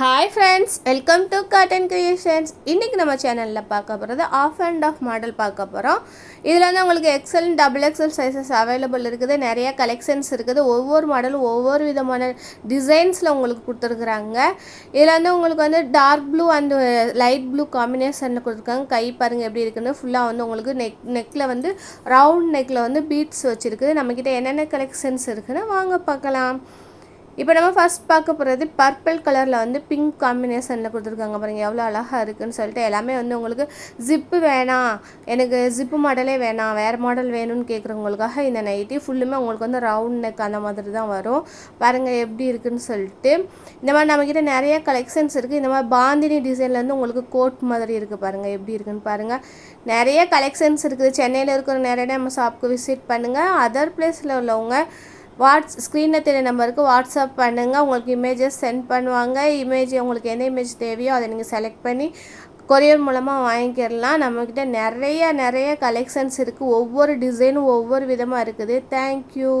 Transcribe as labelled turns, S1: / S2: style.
S1: Hi friends welcome to cotton creations இன்றைக்கி நம்ம சேனலில் பார்க்க போகிறது ஆஃப் அண்ட் ஆஃப் மாடல் பார்க்க போகிறோம் இதில் வந்து உங்களுக்கு XL double XL sizes available இருக்குது. நிறைய கலெக்ஷன்ஸ் இருக்குது. ஒவ்வொரு மாடலும் ஒவ்வொரு விதமான டிசைன்ஸில் உங்களுக்கு கொடுத்துருக்குறாங்க. இதில் வந்து உங்களுக்கு வந்து dark blue and light blue காம்பினேஷனில் கொடுத்துருக்காங்க. கை பாருங்கள் எப்படி இருக்குன்னு. ஃபுல்லாக வந்து உங்களுக்கு நெக் நெக்கில் வந்து ரவுண்ட் நெக்கில் வந்து பீட்ஸ் வச்சுருக்குது. நம்மக்கிட்ட என்னென்ன கலெக்ஷன்ஸ் இருக்குதுன்னு வாங்க பார்க்கலாம். இப்போ நம்ம ஃபஸ்ட் பார்க்க போகிறது பர்பிள் கலரில் வந்து பிங்க் காம்பினேஷனில் கொடுத்துருக்காங்க பாருங்கள் எவ்வளோ அழகாக இருக்குன்னு சொல்லிட்டு எல்லாமே வந்து உங்களுக்கு ஜிப்பு வேணாம். எனக்கு ஜிப்பு மாடலே வேணாம். வேறு மாடல் வேணும்னு கேட்குறவங்களுக்காக இந்த நைட்டி ஃபுல்லுமே உங்களுக்கு வந்து ரவுண்ட் நெக் அந்த மாதிரி தான் வரும். பாருங்கள் எப்படி இருக்குன்னு சொல்லிட்டு. இந்த மாதிரி நம்மக்கிட்ட நிறைய கலெக்ஷன்ஸ் இருக்குது இந்த மாதிரி பாந்தினி டிசைனில் வந்து உங்களுக்கு கோட் மாதிரி இருக்குது பாருங்கள் எப்படி இருக்குன்னு பாருங்கள் நிறைய கலெக்ஷன்ஸ் இருக்குது. சென்னையில் இருக்கிற நிறைய நம்ம ஷாப்புக்கு விசிட் பண்ணுங்கள் அதர் பிளேஸில் உள்ளவங்க வாட்ஸ் ஸ்க்ரீனில் தெரிய நம்பருக்கு வாட்ஸ்அப் பண்ணுங்கள் உங்களுக்கு இமேஜஸ் சென்ட் பண்ணுவாங்க. இமேஜ் உங்களுக்கு எந்த இமேஜ் தேவையோ அதை நீங்கள் செலக்ட் பண்ணி கொரியர் மூலமாக வாங்கிக்கிடலாம். நம்மக்கிட்ட நிறைய நிறைய கலெக்ஷன்ஸ் இருக்குது ஒவ்வொரு டிசைனும் ஒவ்வொரு விதமாக இருக்குது. தேங்க்யூ